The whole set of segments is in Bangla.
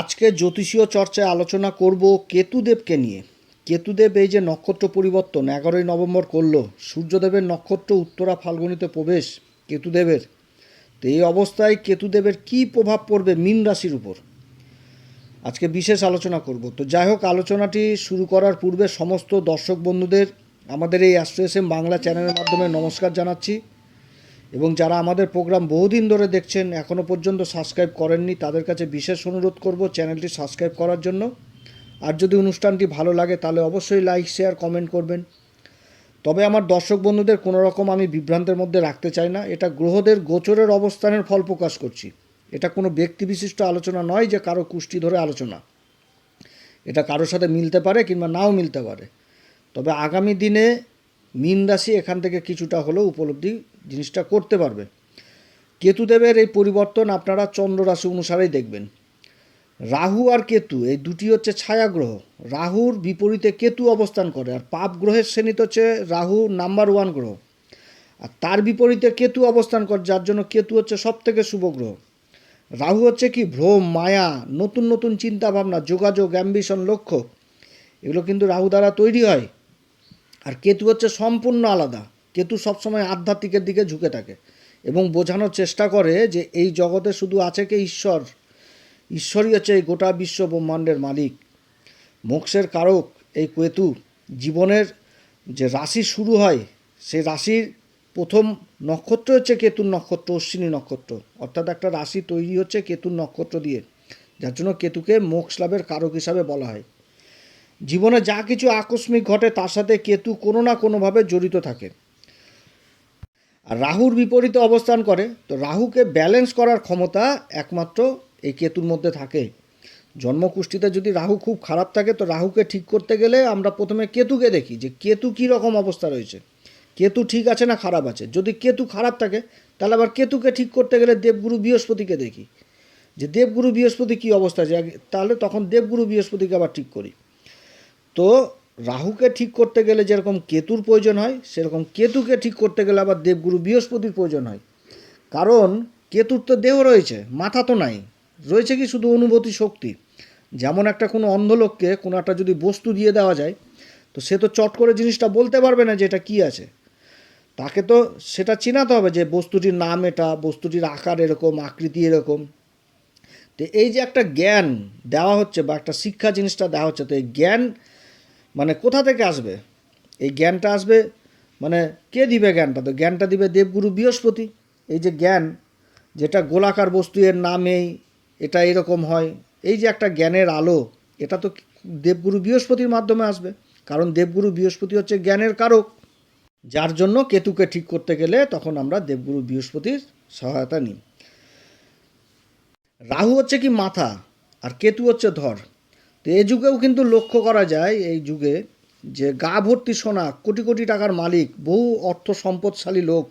আজকে জ্যোতিষীয় চর্চায় আলোচনা করব কেতুদেবকে নিয়ে। কেতুদেব এই যে নক্ষত্র পরিবর্তন, এগারোই নভেম্বর করল, সূর্যদেবের নক্ষত্র উত্তরা ফাল্গুনিতে প্রবেশ কেতুদেবের। তো এই অবস্থায় কেতুদেবের কী প্রভাব পড়বে মীন রাশির উপর? আজকে বিশেষ আলোচনা করব। তো যাই হোক, আলোচনাটি শুরু করার পূর্বে সমস্ত দর্শক বন্ধুদের, আমাদের এই অ্যাস্ট্রো বাংলা চ্যানেলের মাধ্যমে নমস্কার জানাচ্ছি। এবং যারা আমাদের প্রোগ্রাম বহুদিন ধরে দেখছেন এখনও পর্যন্ত সাবস্ক্রাইব করেননি, তাদের কাছে বিশেষ অনুরোধ করব চ্যানেলটি সাবস্ক্রাইব করার জন্য। আর যদি অনুষ্ঠানটি ভালো লাগে, তাহলে অবশ্যই লাইক শেয়ার কমেন্ট করবেন। তবে আমার দর্শক বন্ধুদের কোনো রকম আমি বিভ্রান্তের মধ্যে রাখতে চাই না। এটা গ্রহদের গোচরের অবস্থানের ফল প্রকাশ করছি। এটা কোনো ব্যক্তি বিশিষ্ট আলোচনা নয় যে কারও কুষ্টি ধরে আলোচনা। এটা কারোর সাথে মিলতে পারে কিংবা নাও মিলতে পারে। তবে আগামী দিনে মীন রাশি এখান থেকে কিছুটা হলেও উপলব্ধি জিনিসটা করতে পারবে। কেতুদেবের এই পরিবর্তন আপনারা চন্দ্র রাশি অনুসারেই দেখবেন। রাহু আর কেতু, এই দুটি হচ্ছে ছায়া গ্রহ রাহুর বিপরীতে কেতু অবস্থান করে, আর পাপ গ্রহের শ্রেণীতে হচ্ছে রাহু নাম্বার ওয়ান গ্রহ। আর তার বিপরীতে কেতু অবস্থান করে, যার জন্য কেতু হচ্ছে সব থেকে শুভ গ্রহ। রাহু হচ্ছে কি, ভ্রম, মায়া, নতুন নতুন চিন্তা ভাবনা যোগাযোগ, অ্যাম্বিশন, লক্ষ্য। এগুলো কিন্তু রাহু দ্বারা তৈরি হয়। আর কেতু হচ্ছে সম্পূর্ণ আলাদা। কেতু সবসময় আধ্যাত্মিকের দিকে ঝুঁকে থাকে এবং বোঝানোর চেষ্টা করে যে এই জগতে শুধু আছে কে ঈশ্বর? ঈশ্বরই হচ্ছে এই গোটা বিশ্ব ব্রহ্মাণ্ডের মালিক। মোক্ষের কারক এই কেতু জীবনের যে রাশি শুরু হয়, সেই রাশির প্রথম নক্ষত্র হচ্ছে কেতুর নক্ষত্র, অশ্বিনী নক্ষত্র। অর্থাৎ একটা রাশি তৈরি হচ্ছে কেতুর নক্ষত্র দিয়ে, যার জন্য কেতুকে মোক্ষ লাভের কারক হিসাবে বলা হয়। জীবনে যা কিছু আকস্মিক ঘটে তার সাথে কেতু কোনো না কোনোভাবে জড়িত থাকে। আর রাহুর বিপরীতে অবস্থান করে, তো রাহুকে ব্যালেন্স করার ক্ষমতা একমাত্র এই কেতুর মধ্যে থাকে। জন্মকুষ্ঠিতে যদি রাহু খুব খারাপ থাকে, তো রাহুকে ঠিক করতে গেলে আমরা প্রথমে কেতুকে দেখি যে কেতু কী রকম অবস্থা রয়েছে। কেতু ঠিক আছে না খারাপ আছে? যদি কেতু খারাপ থাকে, তাহলে আবার কেতুকে ঠিক করতে গেলে দেবগুরু বৃহস্পতিকে দেখি। যে দেবগুরু বৃহস্পতি কী অবস্থা? আছে তাহলে তখন দেবগুরু বৃহস্পতিকে আবার ঠিক করি। তো রাহুকে ঠিক করতে গেলে যেরকম কেতুর প্রয়োজন হয়, সেরকম কেতুকে ঠিক করতে গেলে আবার দেবগুরু বৃহস্পতির প্রয়োজন হয়। কারণ কেতুর তো দেহ রয়েছে, মাথা তো নাই, রয়েছে কি শুধু অনুভূতি শক্তি। যেমন একটা কোনো অন্ধলোককে কোনো একটা যদি বস্তু দিয়ে দেওয়া যায়, তো সে তো চট করে জিনিসটা বলতে পারবে না যে এটা কী আছে। তাকে তো সেটা চিনাতে হবে যে বস্তুটির নাম এটা, বস্তুটির আকার এরকম, আকৃতি এরকম। তো এই যে একটা জ্ঞান দেওয়া হচ্ছে বা একটা শিক্ষা জিনিসটা দেওয়া হচ্ছে, তো এই জ্ঞান মানে কোথা থেকে আসবে? এই জ্ঞানটা আসবে মানে কে দিবে জ্ঞানটা? তো জ্ঞানটা দিবে দেবগুরু বৃহস্পতি। এই যে জ্ঞান, যেটা গোলাকার বস্তু, এর নামেই এটা এরকম হয়। এই যে একটা জ্ঞানের আলো, এটা তো দেবগুরু বৃহস্পতির মাধ্যমে আসবে। কারণ দেবগুরু বৃহস্পতি হচ্ছে জ্ঞানের কারক। যার জন্য কেতুকে ঠিক করতে গেলে তখন আমরা দেবগুরু বৃহস্পতির সহায়তা নিই। রাহু হচ্ছে কি মাথা, আর কেতু হচ্ছে ধর তো এই যুগেও কিন্তু লক্ষ্য করা যায়, এই যুগে, যে গা ভর্তি সোনা, কোটি কোটি টাকার মালিক, বহু অর্থ সম্পদশালী লোক,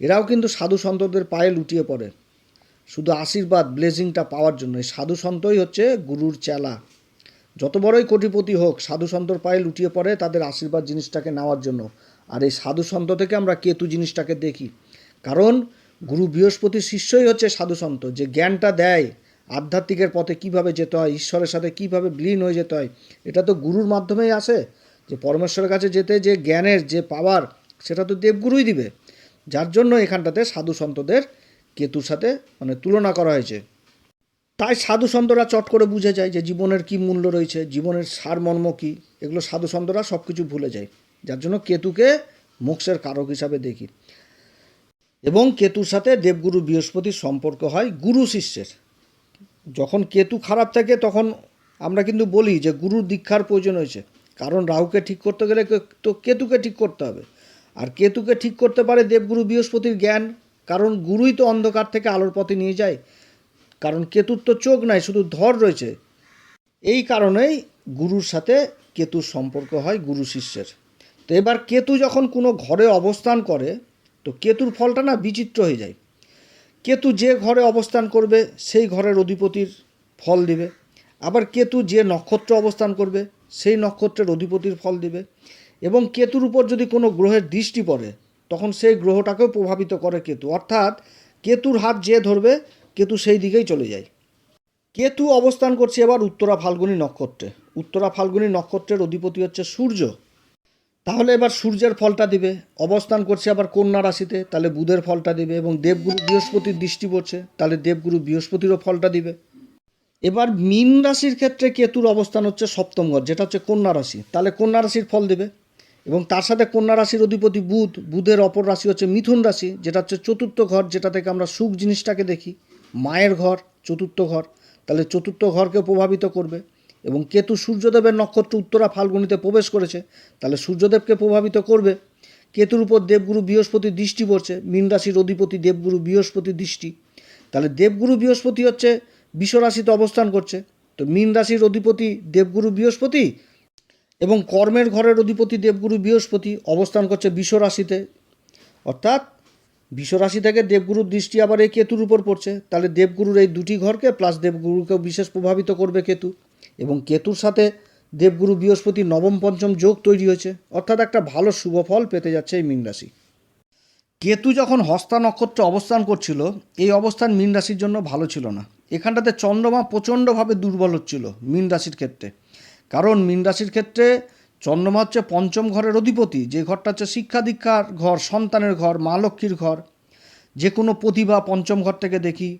এরাও কিন্তু সাধু সন্তদের পায়ে লুটিয়ে পড়ে। শুধু আশীর্বাদ ব্লেজিংটা পাওয়ার জন্য। সাধু সন্তই হচ্ছে গুরুর চেলা। যত বড়ই কোটিপতি হোক, সাধু সন্তর পায়ে লুটিয়ে পড়ে তাদের আশীর্বাদ জিনিসটাকে নেওয়ার জন্য। আর এই সাধু সন্ত থেকে আমরা কেতু জিনিসটাকে দেখি। কারণ, গুরু বৃহস্পতির শিষ্যই হচ্ছে সাধু সন্ত। যে জ্ঞানটা দেয় আধ্যাত্মিকের পথে কীভাবে যেতে হয়, ঈশ্বরের সাথে কীভাবে বিলীন হয়ে যেতে হয়, এটা তো গুরুর মাধ্যমেই আসে। যে পরমেশ্বরের কাছে যেতে যে জ্ঞানের যে পাওয়ার সেটা তো দেবগুরুই দিবে। যার জন্য এখানটাতে সাধু সন্তদের কেতুর সাথে মানে তুলনা করা হয়েছে। তাই সাধু সন্তরা চট করে বুঝে যায় যে জীবনের কী মূল্য রয়েছে, জীবনের সারমর্ম কী, এগুলো সাধু সন্তরা সব কিছু ভুলে যায়। যার জন্য কেতুকে মোক্ষের কারক হিসাবে দেখি। এবং কেতুর সাথে দেবগুরু বৃহস্পতির সম্পর্ক হয় গুরু শিষ্যের। যখন কেতু খারাপ থাকে, তখন আমরা কিন্তু বলি যে গুরুর দীক্ষার প্রয়োজন হয়েছে। কারণ রাহুকে ঠিক করতে গেলে তো কেতুকে ঠিক করতে হবে। আর কেতুকে ঠিক করতে পারে দেবগুরু বৃহস্পতির জ্ঞান। কারণ গুরুই তো অন্ধকার থেকে আলোর পথে নিয়ে যায়। কারণ কেতুর তো চোখ নাই, শুধু ধর রয়েছে। এই কারণেই গুরুর সাথে কেতুর সম্পর্ক হয় গুরু শিষ্যের। তো এবার কেতু যখন কোনো ঘরে অবস্থান করে, তো কেতুর ফলটা না বিচিত্র হয়ে যায়। কেতু যে ঘরে অবস্থান করবে, সেই ঘরের অধিপতির ফল দিবে। আবার কেতু যে নক্ষত্র অবস্থান করবে, সেই নক্ষত্রের অধিপতির ফল দিবে। এবং কেতুর উপর যদি কোনো গ্রহের দৃষ্টি পড়ে, তখন সেই গ্রহটাকেও প্রভাবিত করে কেতু। অর্থাৎ কেতুর হাত যে ধরবে, কেতু সেই দিকেই চলে যায়। কেতু অবস্থান করছে এবার উত্তরা ফাল্গুনী নক্ষত্রে। উত্তরা ফাল্গুনী নক্ষত্রের অধিপতি হচ্ছে সূর্য। তাহলে এবার সূর্যের ফলটা দিবে। অবস্থান করছে আবার কন্যা রাশিতে, তাহলে বুধের ফলটা দিবে এবং দেবগুরু বৃহস্পতির দৃষ্টি পড়ছে, তাহলে দেবগুরু বৃহস্পতিরও ফলটা দিবে। এবার মীন রাশির ক্ষেত্রে কেতুর অবস্থান হচ্ছে সপ্তম ঘর, যেটা হচ্ছে কন্যা রাশি। তাহলে কন্যা রাশির ফল দেবে এবং তার সাথে কন্যা রাশির অধিপতি বুধ, বুধের অপর রাশি হচ্ছে মিথুন রাশি, যেটা হচ্ছে চতুর্থ ঘর, যেটা থেকে আমরা সুখ জিনিসটাকে দেখি। মায়ের ঘর, চতুর্থ ঘর, তাহলে চতুর্থ ঘরকে প্রভাবিত করবে। এবং কেতু সূর্যদেবের নক্ষত্র উত্তরা ফাল্গুনিতে প্রবেশ করেছে, তাহলে সূর্যদেবকে প্রভাবিত করবে। কেতুর উপর দেবগুরু বৃহস্পতির দৃষ্টি পড়ছে, মীন রাশির অধিপতি দেবগুরু বৃহস্পতি দৃষ্টি। তাহলে দেবগুরু বৃহস্পতি হচ্ছে বিশ্বরাশিতে অবস্থান করছে, তো মীন রাশির অধিপতি দেবগুরু বৃহস্পতি এবং কর্মের ঘরের অধিপতি দেবগুরু বৃহস্পতি অবস্থান করছে বিশ্বরাশিতে অর্থাৎ বিশ্বরাশি থেকে দেবগুরুর দৃষ্টি আবার এই কেতুর উপর পড়ছে, তাহলে দেবগুরুর এই দুটি ঘরকে প্লাস দেবগুরুকেও বিশেষ প্রভাবিত করবে কেতু। এবং কেতুর সাথে দেবগুরু বৃহস্পতি নবম পঞ্চম যোগ তৈরি হয়েছে। অর্থাৎ একটা ভালো শুভ ফল পেতে যাচ্ছে এই মীন রাশি। কেতু যখন হস্তা নক্ষত্রে অবস্থান করছিল, এই অবস্থান মীন রাশির জন্য ভালো ছিল না। এখানটাতে চন্দ্রমা প্রচণ্ডভাবে দুর্বল হচ্ছিল মীন রাশির ক্ষেত্রে। কারণ মীন রাশির ক্ষেত্রে চন্দ্রমা হচ্ছে পঞ্চম ঘরের অধিপতি, যে ঘরটা হচ্ছে শিক্ষা দীক্ষার ঘর, সন্তানের ঘর, মা লক্ষ্মীর ঘর। যে কোনো প্রতিভা পঞ্চম ঘর থেকে দেখি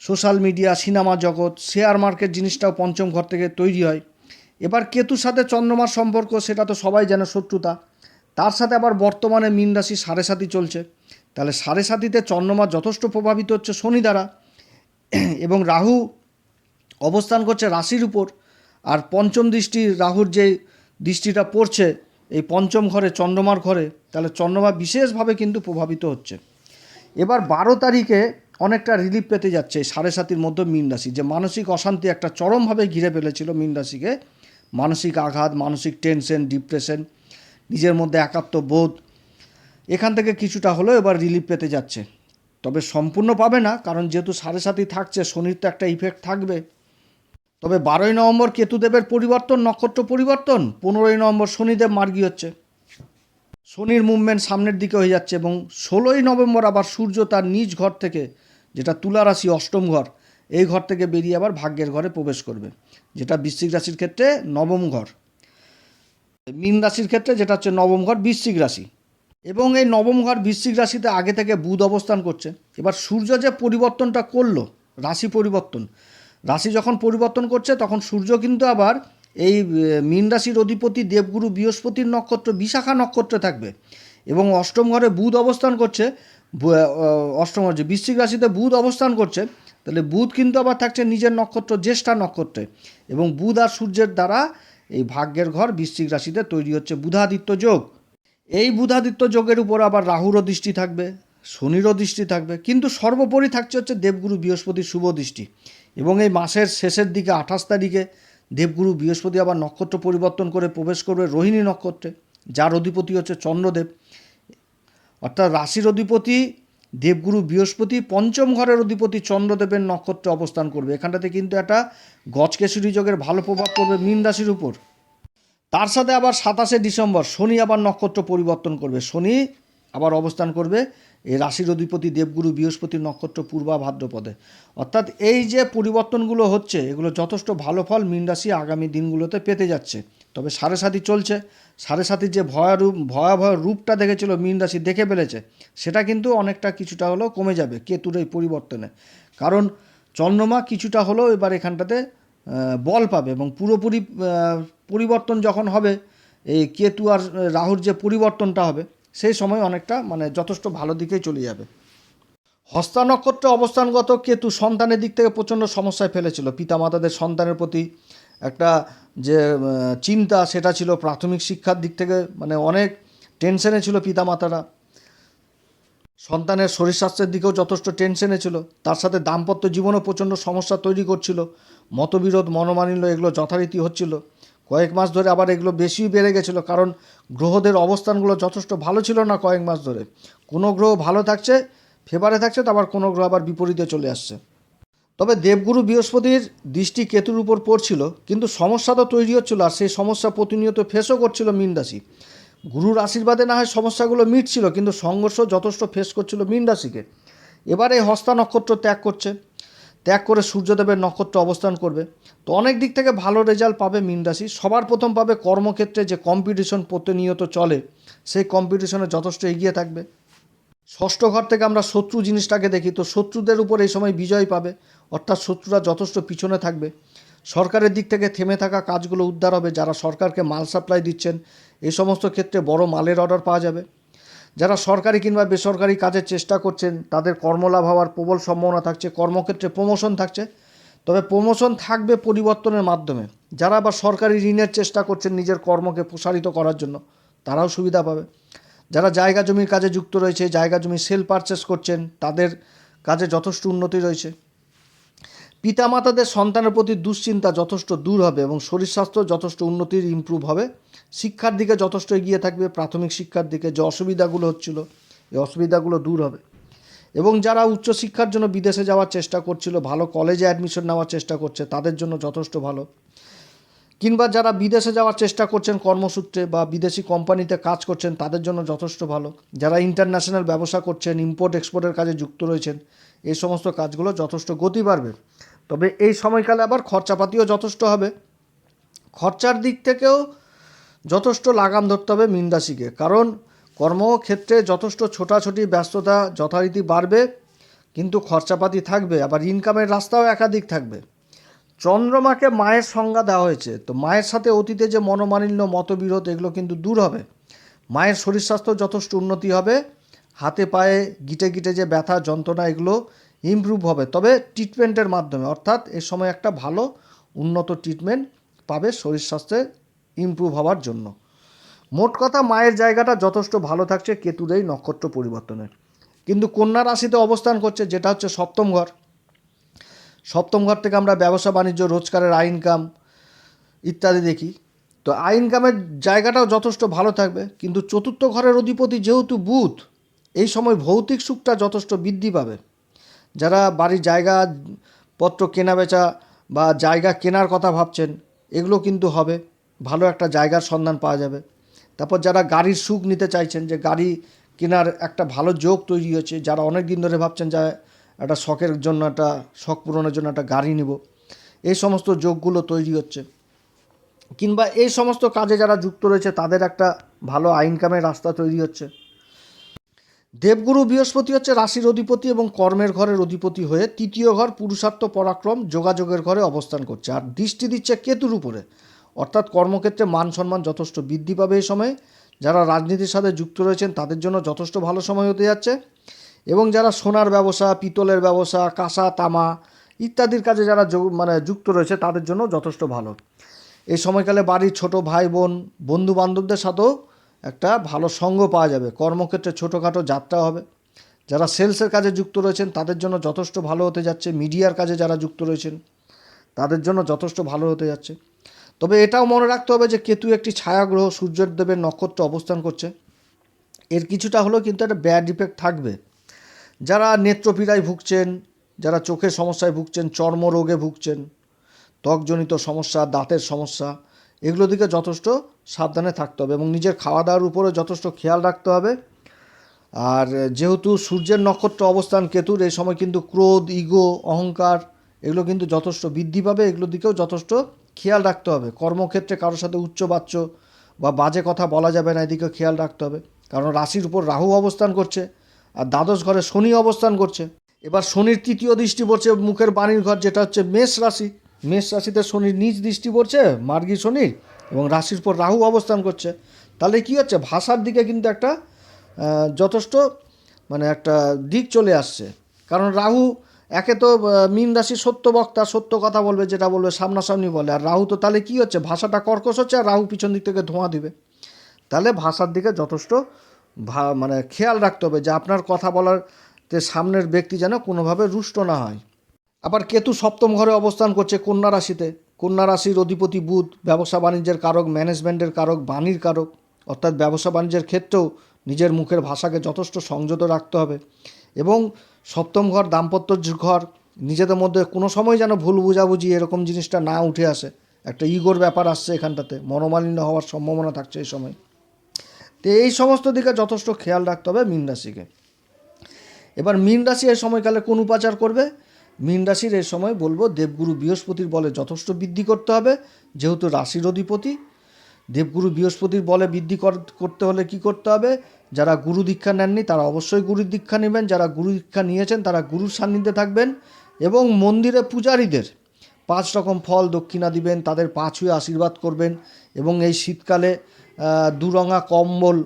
সোশ্যাল মিডিয়া, সিনেমা জগৎ, শেয়ার মার্কেট জিনিসটাও পঞ্চম ঘর থেকে তৈরি হয়। এবার কেতুর সাথে চন্দ্রমার সম্পর্ক, সেটা তো সবাই জানে শত্রুতা। তার সাথে আবার বর্তমানে মীন রাশি সাড়ে সাথী চলছে। তাহলে সাড়ে সাথীতে চন্দ্রমা যথেষ্ট প্রভাবিত হচ্ছে শনি দ্বারা। এবং রাহু অবস্থান করছে রাশির উপর। আর পঞ্চম দৃষ্টি, রাহুর যে দৃষ্টিটা পড়ছে, এই পঞ্চম ঘরে, চন্দ্রমার ঘরে, তাহলে চন্দ্রমা বিশেষভাবে কিন্তু প্রভাবিত হচ্ছে। এবার বারো তারিখে অনেকটা রিলিফ পেতে যাচ্ছে সাড়ে সাতির মধ্যে মীন রাশি। যে মানসিক অশান্তি একটা চরমভাবে ঘিরে ফেলেছিল মীন রাশিকে। মানসিক আঘাত, মানসিক টেনশন ডিপ্রেশন নিজের মধ্যে একাত্ম বোধ, এখান থেকে কিছুটা হলেও এবার রিলিফ পেতে যাচ্ছে। তবে সম্পূর্ণ পাবে না, কারণ যেহেতু সাড়ে সাতই থাকছে, শনির তো একটা ইফেক্ট থাকবে। তবে বারোই নভেম্বর কেতুদেবের পরিবর্তন, নক্ষত্র পরিবর্তন, পনেরোই নভেম্বর শনিদেব মার্গী হচ্ছে। শনির মুভমেন্ট সামনের দিকে হয়ে যাচ্ছে এবং ষোলোই নভেম্বর আবার সূর্য তার নিজ ঘর থেকে যেটা তুলা রাশি অষ্টম ঘর, এই ঘর থেকে বেরিয়ে আবার ভাগ্যের ঘরে প্রবেশ করবে, যেটা বৃশ্চিক রাশির ক্ষেত্রে নবম ঘর। মীন রাশির ক্ষেত্রে যেটা হচ্ছে নবম ঘর, বৃশ্চিক রাশি। এবং এই নবম ঘর, বৃশ্চিক রাশিতে আগে থেকে বুধ অবস্থান করছে। এবার সূর্য যে পরিবর্তনটা করল, রাশি পরিবর্তন, রাশি যখন পরিবর্তন করছে, তখন সূর্য কিন্তু আবার এই মীন রাশির অধিপতি দেবগুরু বৃহস্পতির নক্ষত্র, বিশাখা নক্ষত্রে থাকবে। এবং অষ্টম ঘরে বুধ অবস্থান করছে অষ্টম যে বৃশ্চিক রাশিতে বুধ অবস্থান করছে, তাহলে বুধ কিন্তু আবার থাকছে নিজের নক্ষত্র, জ্যেষ্ঠা নক্ষত্রে। এবং বুধ আর সূর্যের দ্বারা এই ভাগ্যের ঘর বৃশ্চিক রাশিতে তৈরি হচ্ছে বুধাদিত্য যোগ। এই বুধাদিত্য যোগের উপর আবার রাহুরও দৃষ্টি থাকবে, শনিরও দৃষ্টি থাকবে, কিন্তু সর্বোপরি থাকছে হচ্ছে দেবগুরু বৃহস্পতির শুভ দৃষ্টি। এবং এই মাসের শেষের দিকে আঠাশ তারিখে দেবগুরু বৃহস্পতি আবার নক্ষত্র পরিবর্তন করে প্রবেশ করবে রোহিণী নক্ষত্রে, যার অধিপতি হচ্ছে চন্দ্রদেব। অর্থাৎ রাশির অধিপতি, দেবগুরু বৃহস্পতি, পঞ্চম ঘরের অধিপতি চন্দ্রদেবের নক্ষত্রে অবস্থান করবে। এখানটাতে কিন্তু একটা গজকেশরী যোগের ভালো প্রভাব পড়বে মীন রাশির উপর। তার সাথে আবার সাতাশে ডিসেম্বর, শনি আবার নক্ষত্র পরিবর্তন করবে। শনি আবার অবস্থান করবে এই রাশির অধিপতি, দেবগুরু বৃহস্পতির নক্ষত্র পূর্বা ভাদ্রপদে অর্থাৎ এই যে পরিবর্তনগুলো হচ্ছে, এগুলো যথেষ্ট ভালো ফল মীন রাশি আগামী দিনগুলোতে পেতে যাচ্ছে। তবে সাড়ে সাথী চলছে। সাড়ে সাথীর যে ভয়ারূপ ভয়াবহ রূপটা দেখেছিল মীন রাশি দেখে ফেলেছে, সেটা কিন্তু অনেকটা কিছুটা হলেও কমে যাবে কেতুর এই পরিবর্তনে। কারণ চন্দ্রমা কিছুটা হলেও এবার এখানটাতে বল পাবে এবং পুরোপুরি পরিবর্তন যখন হবে, এই কেতু আর রাহুর যে পরিবর্তনটা হবে, সেই সময় অনেকটা মানে যথেষ্ট ভালো দিকেই চলে যাবে। হস্তা নক্ষত্রে অবস্থানগত কেতু সন্তানের দিক থেকে প্রচণ্ড সমস্যায় ফেলেছিল। পিতামাতাদের সন্তানের প্রতি একটা যে চিন্তা, সেটা ছিল প্রাথমিক শিক্ষার দিক থেকে মানে অনেক টেনশনে ছিল পিতামাতারা। সন্তানের শরীর স্বাস্থ্যের দিকেও যথেষ্ট টেনশনে ছিল। তার সাথে দাম্পত্য জীবনও প্রচণ্ড সমস্যা তৈরি করছিল। মতবিরোধ, মনোমালিন্য এগুলো যথারীতি হচ্ছিল। কয়েক মাস ধরে আবার এগুলো বেশি বেড়ে গেছিল, কারণ গ্রহদের অবস্থানগুলো যথেষ্ট ভালো ছিল না কয়েক মাস ধরে। কোনো গ্রহ ভালো থাকছে, ফেভারে থাকছে, তো আবার কোনো গ্রহ আবার বিপরীতে চলে আসছে। তবে দেবগুরু বৃহস্পতির দৃষ্টি কেতুর উপর পড়ছিল, কিন্তু সমস্যা তো তৈরি হচ্ছিল আর সেই সমস্যা প্রতিনিয়ত ফেসও করছিল মীন রাশি গুরুর আশীর্বাদে না হয় সমস্যাগুলো মিটছিল, কিন্তু সংঘর্ষ যথেষ্ট ফেস করছিল মীন রাশিকে এবার এই হস্তা নক্ষত্র ত্যাগ করছে। ত্যাগ করে সূর্যদেবের নক্ষত্র অবস্থান করবে। তো অনেক দিক থেকে ভালো রেজাল্ট পাবে মীন রাশি সবার প্রথম পাবে কর্মক্ষেত্রে যে কম্পিটিশন প্রতিনিয়ত চলে, সেই কম্পিটিশনে যথেষ্ট এগিয়ে থাকবে। ষষ্ঠ ঘর থেকে আমরা শত্রু জিনিসটাকে দেখি, তো শত্রুদের উপর এই সময় বিজয় পাবে। অর্থাৎ শত্রুরা যথেষ্ট পিছনে থাকবে। সরকারের দিক থেকে থেমে থাকা কাজগুলো উদ্ধার হবে, যারা সরকারকে মাল সাপ্লাই দিচ্ছেন। এই সমস্ত ক্ষেত্রে বড় মালের অর্ডার পাওয়া যাবে। যারা সরকারি কিংবা বেসরকারি কাজের চেষ্টা করছেন, তাদের কর্মলাভ হওয়ার প্রবল সম্ভাবনা থাকছে, কর্মক্ষেত্রে প্রমোশন থাকছে। তবে প্রমোশন থাকবে পরিবর্তনের মাধ্যমে। যারা আবার সরকারি ঋণের চেষ্টা করছেন নিজের কর্মকে প্রসারিত করার জন্য, তারাও সুবিধা পাবে। যারা জায়গা জমির কাজে যুক্ত রয়েছে, জায়গা জমি সেল পারচেস করছেন, তাদের কাজে যথেষ্ট উন্নতি রয়েছে। পিতামাতাদের সন্তানের প্রতি দুশ্চিন্তা যথেষ্ট দূর হবে এবং শরীর স্বাস্থ্য যথেষ্ট উন্নতির ইমপ্রুভ হবে। শিক্ষার দিকে যথেষ্ট এগিয়ে থাকবে, প্রাথমিক শিক্ষার দিকে যে অসুবিধাগুলো হচ্ছিল, এই অসুবিধাগুলো দূর হবে। এবং যারা উচ্চশিক্ষার জন্য বিদেশে যাওয়ার চেষ্টা করছিল, ভালো কলেজে অ্যাডমিশন নেওয়ার চেষ্টা করছে, তাদের জন্য যথেষ্ট ভালো। কিংবা যারা বিদেশে যাওয়ার চেষ্টা করছেন কর্মসূত্রে বা বিদেশি কোম্পানিতে কাজ করছেন, তাদের জন্য যথেষ্ট ভালো। যারা ইন্টারন্যাশনাল ব্যবসা করছেন ইম্পোর্ট এক্সপোর্টের কাজে যুক্ত রয়েছেন, এই সমস্ত কাজগুলো যথেষ্ট গতি বাড়বে। তবে এই সময়কালে আবার খরচাপাতিও যথেষ্ট হবে। খরচার দিক থেকেও যথেষ্ট লাগাম ধরতে হবে মীন কারণ কর্মক্ষেত্রে যথেষ্ট ছোটাছুটি, ব্যস্ততা যথারীতি বাড়বে, কিন্তু খরচাপাতি থাকবে। আবার ইনকামের রাস্তাও একাধিক থাকবে। চন্দ্রমাকে মায়ের সংজ্ঞা দেওয়া হয়েছে। তো মায়ের সাথে অতীতে যে মনোমালিন্য, মতবিরোধ, এগুলো কিন্তু দূর হবে। মায়ের শরীর স্বাস্থ্য যথেষ্ট উন্নতি হবে। হাতে পায়ে গিটে গিটে যে ব্যথা, যন্ত্রণা, এগুলো ইমপ্রুভ হবে। তবে ট্রিটমেন্টের মাধ্যমে, অর্থাৎ এ সময় একটা ভালো, উন্নত ট্রিটমেন্ট পাবে শরীর স্বাস্থ্যের ইমপ্রুভ হওয়ার জন্য। মোট কথা, মায়ের জায়গাটা যথেষ্ট ভালো থাকছে কেতুর এই নক্ষত্র পরিবর্তনে কিন্তু কন্যা রাশিতে অবস্থান করছে, যেটা হচ্ছে সপ্তম ঘর। সপ্তম ঘর থেকে আমরা ব্যবসা, বাণিজ্য, রোজগারের আয় ইনকাম ইত্যাদি দেখি। তো আয় ইনকামের জায়গাটাও যথেষ্ট ভালো থাকবে, কিন্তু চতুর্থ ঘরের অধিপতি যেহেতু বুধ, এই সময় ভৌতিক সুখটা যথেষ্ট বৃদ্ধি পাবে। যারা বাড়ির জায়গা, পত্র কেনা বেচা বা জায়গা কেনার কথা ভাবছেন, এগুলো কিন্তু হবে, ভালো একটা জায়গার সন্ধান পাওয়া যাবে। তারপর যারা গাড়ির সুখ নিতে চাইছেন, যে গাড়ি কেনার একটা ভালো যোগ তৈরি হয়েছে, যারা অনেক দিন ধরে ভাবছেন যে একটা শখের জন্য একটা, শখ পূরণের জন্য একটা গাড়ি নিব। এই সমস্ত যোগগুলো তৈরি হচ্ছে। কিংবা এই সমস্ত কাজে যারা যুক্ত রয়েছে, তাদের একটা ভালো আইনকামের রাস্তা তৈরি হচ্ছে। দেবগুরু বৃহস্পতি হচ্ছে রাশির অধিপতি এবং কর্মের ঘরের অধিপতি হয়ে তৃতীয় ঘর পুরুষার্থ পরাক্রম যোগাযোগের ঘরে অবস্থান করছে। আর দৃষ্টি দিচ্ছে কেতুর উপরে। অর্থাৎ কর্মক্ষেত্রে মান সম্মান যথেষ্ট বৃদ্ধি পাবে এই সময়ে। যারা রাজনীতির সাথে যুক্ত রয়েছেন, তাদের জন্য যথেষ্ট ভালো সময় হতে যাচ্ছে। এবং যারা সোনার ব্যবসা, পিতলের ব্যবসা, কাঁসা, তামা ইত্যাদির কাজে যারা মানে যুক্ত রয়েছে, তাদের জন্য যথেষ্ট ভালো। এই সময়কালে বাড়ির ছোট ভাই, বোন বন্ধু বান্ধবদের সাথেও একটা ভালো সঙ্গ পাওয়া যাবে। কর্মক্ষেত্রে ছোটোখাটো যাত্রা হবে। যারা সেলসের কাজে যুক্ত রয়েছেন, তাদের জন্য যথেষ্ট ভালো হতে যাচ্ছে। মিডিয়ার কাজে যারা যুক্ত রয়েছেন, তাদের জন্য যথেষ্ট ভালো হতে যাচ্ছে। তবে এটাও মনে রাখতে হবে যে, কেতু একটি ছায়াগ্রহ সূর্যদেবের নক্ষত্র অবস্থান করছে। এর কিছুটা হলেও কিন্তু একটা ব্যাড ইফেক্ট থাকবে। যারা নেত্রপীড়ায় ভুগছেন, যারা চোখের সমস্যায় ভুগছেন, চর্মরোগে ভুগছেন, ত্বকজনিত সমস্যা, দাঁতের সমস্যা এগুলো দিকে যথেষ্ট সাবধানে থাকতে হবে এবং নিজের খাওয়া দাওয়ার উপরে যথেষ্ট খেয়াল রাখতে হবে। আর যেহেতু সূর্যের নক্ষত্র অবস্থান কেতুর, এই সময় কিন্তু ক্রোধ, ইগো, অহংকার, এগুলো কিন্তু যথেষ্ট বৃদ্ধি পাবে এগুলো দিকেও যথেষ্ট খেয়াল রাখতে হবে। কর্মক্ষেত্রে কারোর সাথে উচ্চবাচ্য বা বাজে কথা বলা যাবে না, এদিকেও খেয়াল রাখতে হবে। কারণ রাশির উপর রাহু অবস্থান করছে আর দ্বাদশ ঘরে শনি অবস্থান করছে। এবার শনির তৃতীয় দৃষ্টি পড়ছে মুখের বাণীর ঘর, যেটা হচ্ছে মেষ রাশি। মেষ রাশিতে শনির নিজ দৃষ্টি পড়ছে, মার্গী শনির এবং রাশির পর রাহু অবস্থান করছে। তাহলে কি হচ্ছে? ভাষার দিকে কিন্তু একটা যথেষ্ট মানে একটা দিক চলে আসছে। কারণ রাহু একে তো মীন রাশি সত্য বক্তা, সত্য কথা বলবে, যেটা বলবে সামনাসামনি বলে। আর রাহু তো তাহলে কি হচ্ছে? ভাষাটা কর্কশ হচ্ছে আর রাহু পিছন দিক থেকে ধোঁয়া দিবে। তাহলে ভাষার দিকে যথেষ্ট মানে খেয়াল রাখতে হবে যে আপনার কথা বলার তে সামনের ব্যক্তি যেন কোনোভাবে রুষ্ট না হয়। আবার কেতু সপ্তম ঘরে অবস্থান করছে কন্যা রাশিতে। কন্যা রাশির অধিপতি বুধ, ব্যবসা বাণিজ্যের কারক, ম্যানেজমেন্টের কারক, বাণীর কারক। অর্থাৎ ব্যবসা বাণিজ্যের ক্ষেত্রেও নিজের মুখের ভাষাকে যথেষ্ট সংযত রাখতে হবে। এবং সপ্তম ঘর, দাম্পত্য ঘর, নিজেদের মধ্যে কোনো সময় যেন ভুল বুঝাবুঝি এরকম জিনিসটা না উঠে আসে। একটা ইগোর ব্যাপার আসছে এখানটাতে। মনোমালিন্য হওয়ার সম্ভাবনা থাকছে এই সময়। তো এই সমস্ত দিকে যথেষ্ট খেয়াল রাখতে হবে মীন রাশিকে। এবার মীন রাশি এই সময়কালে কোন উপাচার করবে? মীন রাশির এই সময় বলব দেবগুরু বৃহস্পতির বলে যথেষ্ট বৃদ্ধি করতে হবে, যেহেতু রাশির অধিপতি। দেবগুরু বৃহস্পতির বলে বৃদ্ধি কর- করতে হলে কি করতে হবে? যারা গুরু দীক্ষা নেননি তারা অবশ্যই গুরুর দীক্ষা নেবেন, যারা গুরু দীক্ষা নিয়েছেন তারা গুরুর সান্নিধ্যে থাকবেন এবং মন্দিরে পূজারীদের পাঁচ রকম ফল দক্ষিণা দিবেন, তাদের পা ছুঁয়ে আশীর্বাদ করবেন এবং এই শীতকালে দুরঙা কম্বল,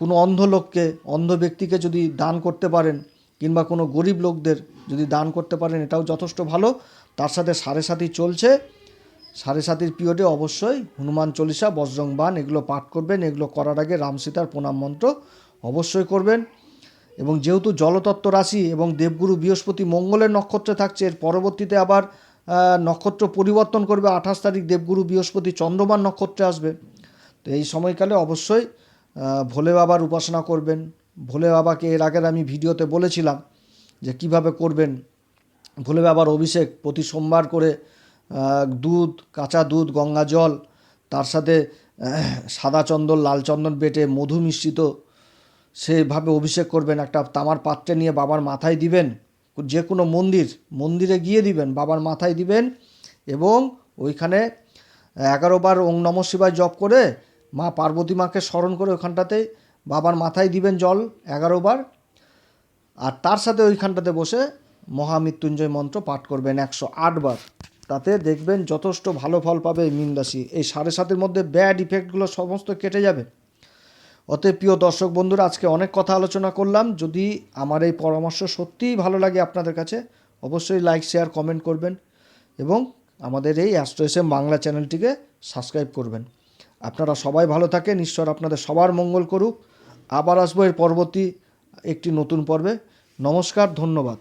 কোনো অন্ধ লোককে অন্ধ ব্যক্তিকে যদি দান করতে পারেন, কিংবা কোনো গরিব লোকদের যদি দান করতে পারেন, এটাও যথেষ্ট ভালো। তার সাথে সাড়ে সাথী চলছে। সাড়ে সাতির পিরিয়ডে অবশ্যই হনুমান চল্লিশা, বজ্রং বান এগুলো পাঠ করবেন। এগুলো করার আগে রাম সীতার প্রণাম মন্ত্র অবশ্যই করবেন। এবং যেহেতু জলতত্ত্ব রাশি এবং দেবগুরু বৃহস্পতি মঙ্গলের নক্ষত্রে থাকছে, এর পরবর্তীতে আবার নক্ষত্র পরিবর্তন করবে। আঠাশ তারিখ দেবগুরু বৃহস্পতি চন্দ্রমান নক্ষত্রে আসবে। তো এই সময়কালে অবশ্যই ভোলে বাবার উপাসনা করবেন। ভোলে বাবাকে এর আগের আমি ভিডিওতে বলেছিলাম যে কীভাবে করবেন। ভোলে বাবার অভিষেক প্রতি সোমবার করে দুধ, কাঁচা দুধ, গঙ্গা জল, তার সাথে সাদা চন্দন, লাল চন্দন বেটে মধু মিশ্রিত সেভাবে অভিষেক করবেন। একটা তামার পাত্রে নিয়ে বাবার মাথায় দিবেন, যে কোনো মন্দির, মন্দিরে গিয়ে দিবেন, বাবার মাথায় দিবেন এবং ওইখানে এগারো বার ওং নম শিবায় জপ করে মা পার্বতী মাকে স্মরণ করে ওখানটাতে বাবার মাথায় দিবেন জল এগারো বার, আর তার সাথে ওইখানটাতে বসে মহামৃত্যুঞ্জয় মন্ত্র পাঠ করবেন একশো বার। তাতে দেখবেন যথেষ্ট ভালো ফল পাবে মীন রাশি এই সাড়ে সাতের মধ্যে ব্যাড ইফেক্টগুলো সমস্ত কেটে যাবে। অতএব প্রিয় দর্শক বন্ধুরা, আজকে অনেক কথা আলোচনা করলাম। যদি আমার এই পরামর্শ সত্যিই ভালো লাগে আপনাদের কাছে, অবশ্যই লাইক শেয়ার কমেন্ট করবেন এবং আমাদের এই অ্যাস্ট্রো বাংলা চ্যানেলটিকে সাবস্ক্রাইব করবেন। আপনারা সবাই ভালো থাকেন। ঈশ্বর আপনাদের সবার মঙ্গল করুক। আবার আসব এর পরবর্তী একটি নতুন পর্বে। নমস্কার, ধন্যবাদ।